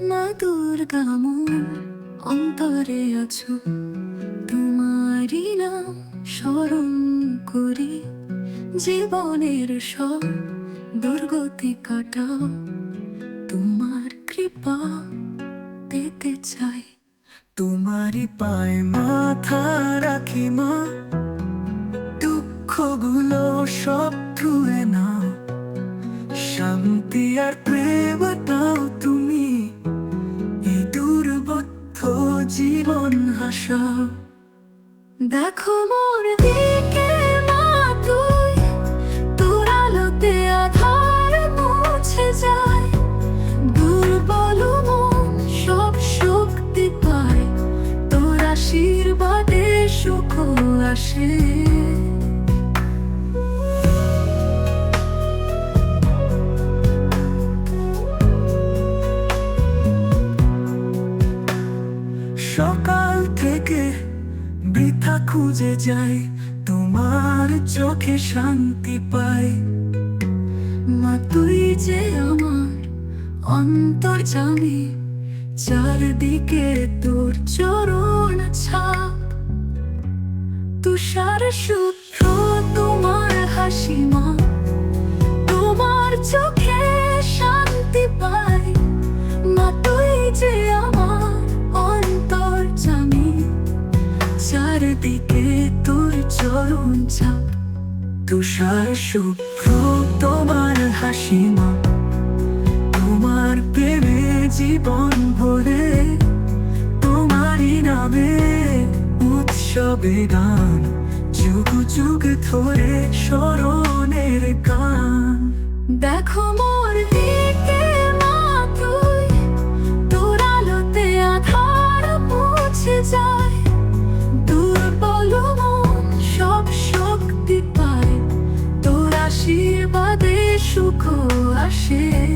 মা দুর্গা অন্তরে আছো। তোমারই নাম স্মরণ করি। জীবনের সব দুর্গতি কাটাও। তোমার কৃপা পেতে চাই। তোমারই পায়ে মাথা রাখি মা। দুঃখগুলো সব ধুয়ে না জীবন দেখো মোর দিকে মা তুই, তোর আলোতে আধার মুছে যায়। দুর্বল মন সব শক্তি পায়, তোর আশীর্বাদে সুখ আসে। থেকে বৃথা খুঁজে যাই, তোমার চোখে শান্তি পাই। মা, তুই যে আমার অন্তর জানি, চারদিকে তোর চরণ ছাপ। তুষার শুভ্র, তোমার হাসি মা, তোমার চোখে চারদিকে তোর চরণ ছাপ তুষার শুভ্র তোমার হাসি মা। তোমার প্রেমে জীবন ভরে তোমারই নামে উৎসবে গান। যুগ যুগ ধরে স্মরণের গান। দেখো মোর দিকে shit.